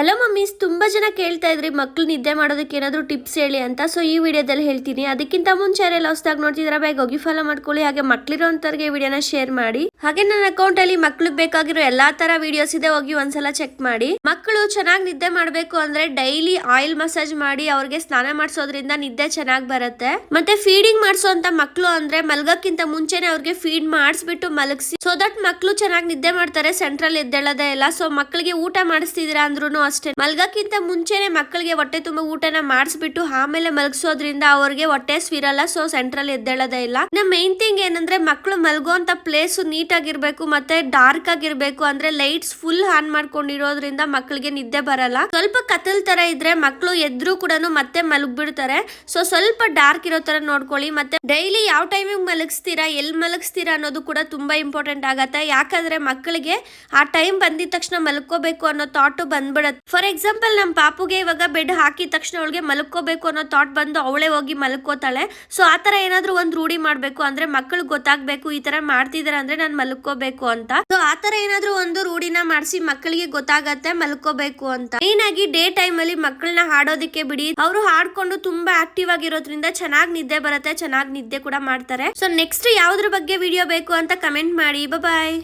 Hello mummies ತುಂಬಾ ಜನ ಕೇಳ್ತಾ ಇದ್ರಿ. ಮಕ್ಳು ನಿದ್ದೆ ಮಾಡೋದಕ್ಕೆ ಏನಾದರೂ ಟಿಪ್ಸ್ ಹೇಳಿ ಅಂತ. ಸೊ ಈ ವಿಡಿಯೋದಲ್ಲಿ ಹೇಳ್ತೀನಿ. ಅದಕ್ಕಿಂತ ಮುಂಚೆ ಯಾರೆಲ್ಲ ಹೊಸದಾಗಿ ನೋಡ್ತಿದ್ರೆ ಬೇಗ ಹೋಗಿ ಫಾಲೋ ಮಾಡ್ಕೊಳ್ಳಿ. ಹಾಗೆ ಮಕ್ಳಿರೋಂಥವ್ರಿಗೆ ವಿಡಿಯೋನ ಶೇರ್ ಮಾಡಿ. ಹಾಗೆ ನನ್ನ ಅಕೌಂಟ್ ಅಲ್ಲಿ ಮಕ್ಳಿಗೆ ಬೇಕಾಗಿರೋ ಎಲ್ಲಾ ತರ ವಿಡಿಯೋಸ್ ಇದೆ, ಹೋಗಿ ಒಂದ್ಸಲ ಚೆಕ್ ಮಾಡಿ. ಮಕ್ಕಳು ಚೆನ್ನಾಗಿ ನಿದ್ದೆ ಮಾಡಬೇಕು ಅಂದ್ರೆ ಡೈಲಿ ಆಯಿಲ್ ಮಸಾಜ್ ಮಾಡಿ, ಅವ್ರಿಗೆ ಸ್ನಾನ ಮಾಡಿಸೋದ್ರಿಂದ ನಿದ್ದೆ ಚೆನ್ನಾಗಿ ಬರುತ್ತೆ. ಮತ್ತೆ ಫೀಡಿಂಗ್ ಮಾಡಿಸೋಂತ ಮಕ್ಕಳು ಅಂದ್ರೆ ಮಲ್ಗಕ್ಕಿಂತ ಮುಂಚೆನೆ ಅವ್ರಿಗೆ ಫೀಡ್ ಮಾಡಿಸ್ಬಿಟ್ಟು ಮಲಗಿಸಿ. ಸೊ ದಟ್ ಮಕ್ಕಳು ಚೆನ್ನಾಗಿ ನಿದ್ದೆ ಮಾಡ್ತಾರೆ ಸೆಂಟ್ರಲ್ ಎದ್ದೇಳೋದೇ ಇಲ್ಲ. ಸೊ ಮಕ್ಕಳಿಗೆ ಊಟ ಮಾಡಿಸ್ತಿದ್ದೀರಾ ಅಂದ್ರೂ ಅಷ್ಟೇ. ಮಲ್ಗಕ್ಕಿಂತ ಮುಂಚೆನೆ ಮಕ್ಕಳಿಗೆ ಹೊಟ್ಟೆ ತುಂಬ ಊಟನ ಮಾಡಿಸ್ಬಿಟ್ಟು ಆಮೇಲೆ ಮಲಗಿಸೋದ್ರಿಂದ ಅವ್ರಿಗೆ ಹೊಟ್ಟೆ ಸ್ವಿರಲ್ಲ ಸೊ ಸೆಂಟ್ರಲ್ ಎದ್ದೇಳೋದೇ ಇಲ್ಲ. ನಮ್ಮ ಮೇನ್ ಥಿಂಗ್ ಏನಂದ್ರೆ ಮಕ್ಕಳು ಮಲ್ಗೋಂತ ಪ್ಲೇಸ್ ನೀಟ್ ಆಗಿರ್ಬೇಕು ಮತ್ತೆ ಡಾರ್ಕ್ ಆಗಿರ್ಬೇಕು ಅಂದ್ರೆ ಲೈಟ್ಸ್ ಫುಲ್ ಆನ್ ಮಾಡ್ಕೊಂಡಿರೋದ್ರಿಂದ ಮಕ್ಕಳಿಗೆ ನಿದ್ದೆ ಬರಲ್ಲ. ಸ್ವಲ್ಪ ಕತ್ತಲ್ ತರ ಇದ್ರೆ ಮಕ್ಕಳು ಎದ್ರು ಕೂಡ ಮತ್ತೆ ಮಲಗ್ಬಿಡ್ತಾರೆ. ಸೊ ಸ್ವಲ್ಪ ಡಾರ್ಕ್ ಇರೋ ತರ ನೋಡ್ಕೊಳ್ಳಿ. ಮತ್ತೆ ಡೈಲಿ ಯಾವ ಟೈಮಿಗೆ ಮಲಗಿಸ್ತೀರಾ ಎಲ್ಲಿ ಮಲಗಿಸ್ತೀರಾ ಅನ್ನೋದು ಕೂಡ ತುಂಬಾ ಇಂಪಾರ್ಟೆಂಟ್ ಆಗತ್ತೆ. ಯಾಕಂದ್ರೆ ಮಕ್ಕಳಿಗೆ ಆ ಟೈಮ್ ಬಂದಿದ ತಕ್ಷಣ ಮಲ್ಕೋಬೇಕು ಅನ್ನೋ ಥಾಟ್ ಬಂದ್ಬಿಡತ್ತೆ. ಫಾರ್ ಎಕ್ಸಾಂಪಲ್ ನಮ್ಮ ಪಾಪುಗೆ ಇವಾಗ ಬೆಡ್ ಹಾಕಿದ ತಕ್ಷಣ ಅವಳಿಗೆ ಮಲ್ಕೋಬೇಕು ಅನ್ನೋ ಥಾಟ್ ಬಂದು ಅವಳೇ ಹೋಗಿ ಮಲ್ಕೋತಾಳೆ. ಸೊ ಆ ತರ ಏನಾದ್ರೂ ಒಂದು ರೂಢಿ ಮಾಡ್ಬೇಕು ಅಂದ್ರೆ ಮಕ್ಕಳು ಗೊತ್ತಾಗಬೇಕು, ಈ ತರ ಮಾಡ್ತಿದಾರೆ ಅಂದ್ರೆ ನಾನು ಮಲ್ಕೋಬೇಕು ಅಂತ. ಸೊ ಆ ತರ ಏನಾದ್ರೂ ಒಂದು ರೂಢಿನ ಮಾಡಿಸಿ ಮಕ್ಕಳಿಗೆ ಗೊತ್ತಾಗತ್ತೆ ಮಲ್ಕೋಬೇಕು ಅಂತ. ಮೇನ್ ಆಗಿ ಡೇ ಟೈಮ್ ಅಲ್ಲಿ ಮಕ್ಕಳನ್ನ ಹಾಡೋದಕ್ಕೆ ಬಿಡಿ. ಅವರು ಹಾಡ್ಕೊಂಡು ತುಂಬಾ ಆಕ್ಟಿವ್ ಆಗಿರೋದ್ರಿಂದ ಚೆನ್ನಾಗಿ ನಿದ್ದೆ ಬರುತ್ತೆ, ಚೆನ್ನಾಗಿ ನಿದ್ದೆ ಕೂಡ ಮಾಡ್ತಾರೆ. ಸೊ ನೆಕ್ಸ್ಟ್ ಯಾವ್ದ್ರ ಬಗ್ಗೆ ವಿಡಿಯೋ ಬೇಕು ಅಂತ ಕಮೆಂಟ್ ಮಾಡಿ. ಬಾಯ್